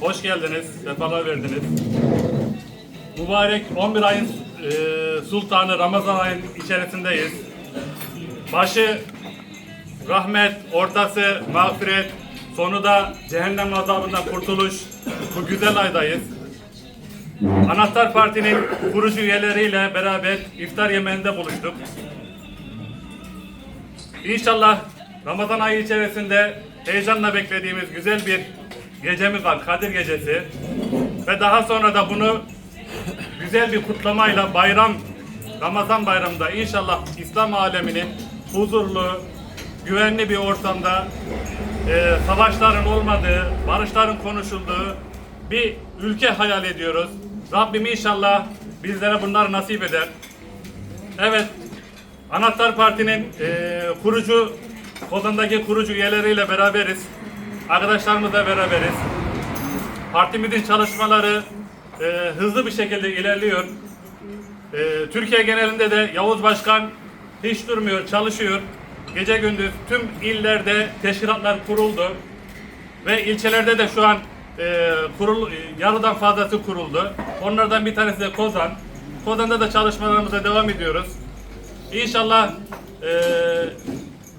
Hoş geldiniz, sefalar verdiniz. Mübarek 11 ayın e, sultanı Ramazan ayın içerisindeyiz. Başı rahmet, ortası mağfiret, sonu da cehennem azabından kurtuluş. Bu güzel aydayız. Anahtar Parti'nin kurucu üyeleriyle beraber iftar yemeğinde buluştuk. İnşallah Ramazan ayı içerisinde heyecanla beklediğimiz güzel bir gecemiz var, Kadir Gecesi. Ve daha sonra da bunu güzel bir kutlamayla bayram, Ramazan bayramında inşallah İslam aleminin huzurlu, güvenli bir ortamda e, savaşların olmadığı, barışların konuşulduğu bir ülke hayal ediyoruz. Rabbim inşallah bizlere bunları nasip eder. Evet, Anahtar Parti'nin e, kurucu, Kozan'daki kurucu üyeleriyle beraberiz. Arkadaşlarımızla beraberiz. Partimizin çalışmaları e, hızlı bir şekilde ilerliyor. E, Türkiye genelinde de Yavuz Başkan hiç durmuyor, çalışıyor. Gece gündüz tüm illerde teşkilatlar kuruldu. Ve ilçelerde de şu an e, kurul, e, yarıdan fazlası kuruldu. Onlardan bir tanesi de Kozan. Kozan'da da çalışmalarımıza devam ediyoruz. İnşallah e,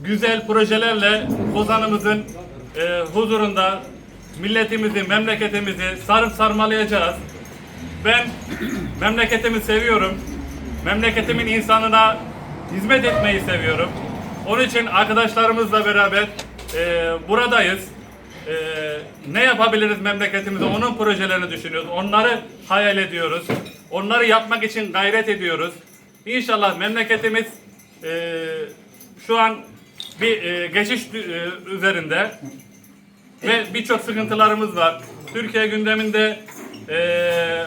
güzel projelerle Kozan'ımızın e, huzurunda milletimizi, memleketimizi sarıp sarmalayacağız. Ben memleketimi seviyorum. Memleketimin insanına hizmet etmeyi seviyorum. Onun için arkadaşlarımızla beraber e, buradayız. E, ne yapabiliriz memleketimize? Onun projelerini düşünüyoruz. Onları hayal ediyoruz. Onları yapmak için gayret ediyoruz. İnşallah memleketimiz e, şu an bir e, geçiş e, üzerinde ve birçok sıkıntılarımız var. Türkiye gündeminde eee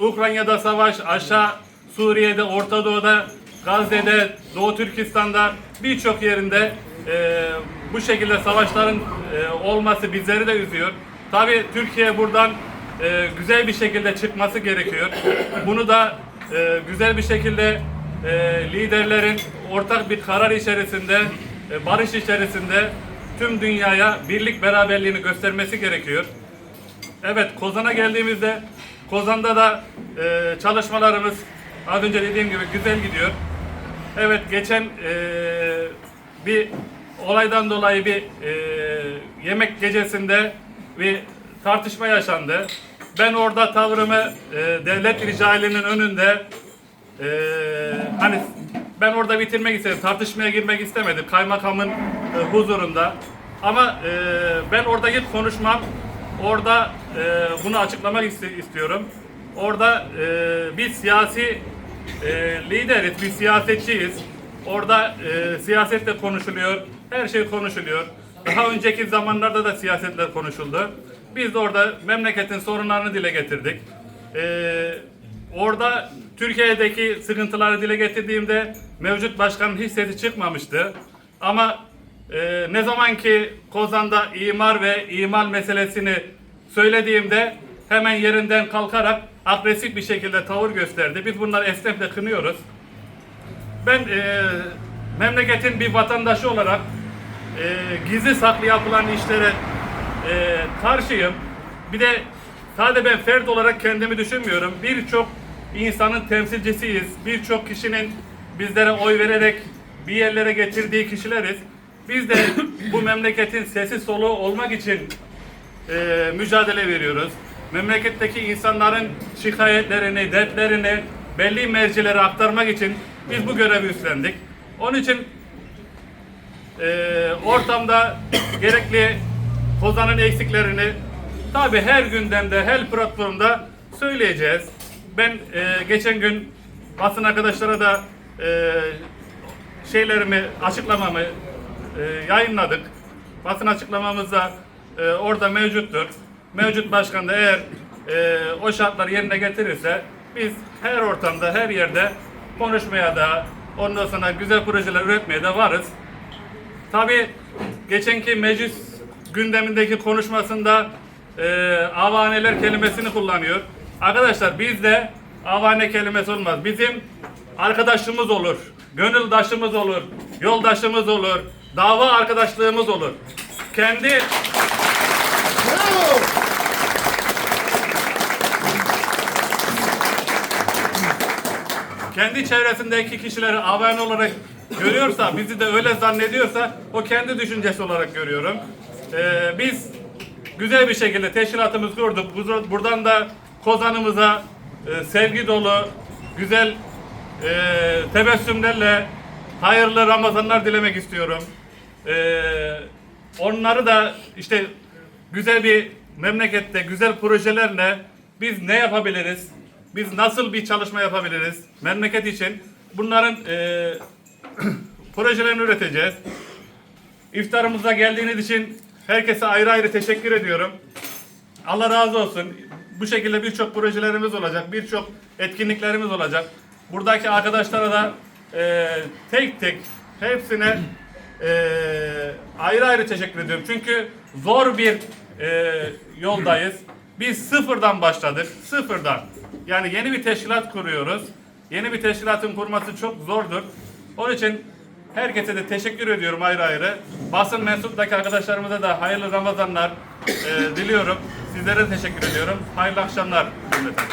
Ukrayna'da savaş, aşağı Suriye'de, Orta Doğu'da, Gazze'de, Doğu Türkistan'da birçok yerinde eee, bu şekilde savaşların eee, olması bizleri de üzüyor. Tabii Türkiye buradan eee, güzel bir şekilde çıkması gerekiyor. Bunu da eee, güzel bir şekilde eee, liderlerin ortak bir karar içerisinde, e, barış içerisinde tüm dünyaya birlik beraberliğini göstermesi gerekiyor. Evet Kozan'a geldiğimizde Kozan'da da e, çalışmalarımız az önce dediğim gibi güzel gidiyor. Evet geçen e, bir olaydan dolayı bir e, yemek gecesinde bir tartışma yaşandı. Ben orada tavrımı e, devlet ricalinin önünde e, hani ben orada bitirmek istedim. Tartışmaya girmek istemedim. Kaymakamın e, huzurunda. Ama e, ben oradaki konuşmam orada e, bunu açıklamak iste- istiyorum. Orada e, bir siyasi e, lideriz, bir siyasetçiyiz. Orada e, siyasetle konuşuluyor, her şey konuşuluyor. Daha önceki zamanlarda da siyasetler konuşuldu. Biz de orada memleketin sorunlarını dile getirdik. E, orada Türkiye'deki sıkıntıları dile getirdiğimde mevcut başkanın hiç sesi çıkmamıştı. Ama e, ne zaman ki Kozan'da imar ve imal meselesini söylediğimde hemen yerinden kalkarak agresif bir şekilde tavır gösterdi. Biz bunları esnafla kınıyoruz. Ben e, memleketin bir vatandaşı olarak e, gizli saklı yapılan işlere e, karşıyım. Bir de sadece ben fert olarak kendimi düşünmüyorum. Birçok insanın temsilcisiyiz. Birçok kişinin bizlere oy vererek bir yerlere getirdiği kişileriz. Biz de bu memleketin sesi soluğu olmak için e, mücadele veriyoruz. Memleketteki insanların şikayetlerini, dertlerini belli mercilere aktarmak için biz bu görevi üstlendik. Onun için e, ortamda gerekli Kozan'ın eksiklerini tabi her gündemde, her platformda söyleyeceğiz. Ben e, geçen gün basın arkadaşlara da e, şeylerimi, açıklamamı e, yayınladık. Basın açıklamamızda e, orada mevcuttur. Mevcut başkan da eğer e, o şartları yerine getirirse biz her ortamda, her yerde konuşmaya da ondan sonra güzel projeler üretmeye de varız. Tabii geçenki meclis gündemindeki konuşmasında e, avaneler kelimesini kullanıyor. Arkadaşlar bizde avane kelimesi olmaz. Bizim arkadaşlığımız olur, gönüldaşımız olur, yoldaşımız olur, dava arkadaşlığımız olur. Kendi Bravo. kendi çevresindeki kişileri avane olarak görüyorsa, bizi de öyle zannediyorsa o kendi düşüncesi olarak görüyorum. Ee, biz güzel bir şekilde teşkilatımız kurduk. Buradan da Kozan'ımıza e, sevgi dolu, güzel e, tebessümlerle hayırlı Ramazanlar dilemek istiyorum. E, onları da işte güzel bir memlekette güzel projelerle biz ne yapabiliriz? Biz nasıl bir çalışma yapabiliriz memleket için? Bunların e, projelerini üreteceğiz. İftarımıza geldiğiniz için herkese ayrı ayrı teşekkür ediyorum. Allah razı olsun. Bu şekilde birçok projelerimiz olacak, birçok etkinliklerimiz olacak. Buradaki arkadaşlara da e, tek tek hepsine e, ayrı ayrı teşekkür ediyorum. Çünkü zor bir e, yoldayız. Biz sıfırdan başladık, sıfırdan. Yani yeni bir teşkilat kuruyoruz. Yeni bir teşkilatın kurması çok zordur. Onun için Herkese de teşekkür ediyorum ayrı ayrı. Basın mensuptaki arkadaşlarımıza da hayırlı Ramazanlar e, diliyorum. Sizlere teşekkür ediyorum. Hayırlı akşamlar cümleten.